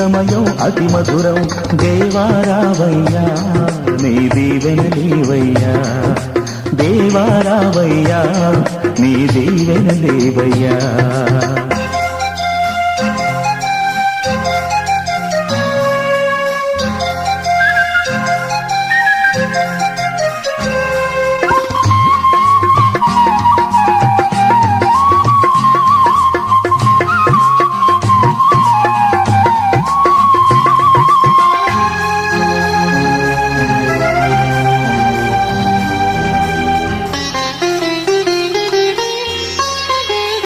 సమయం అతి మధురం దేవారావయ్యా నీ దీవెన దీవెనలేవయ్యా దేవారావయ్యా నీ దీవెన దీవెనలేవయ్యా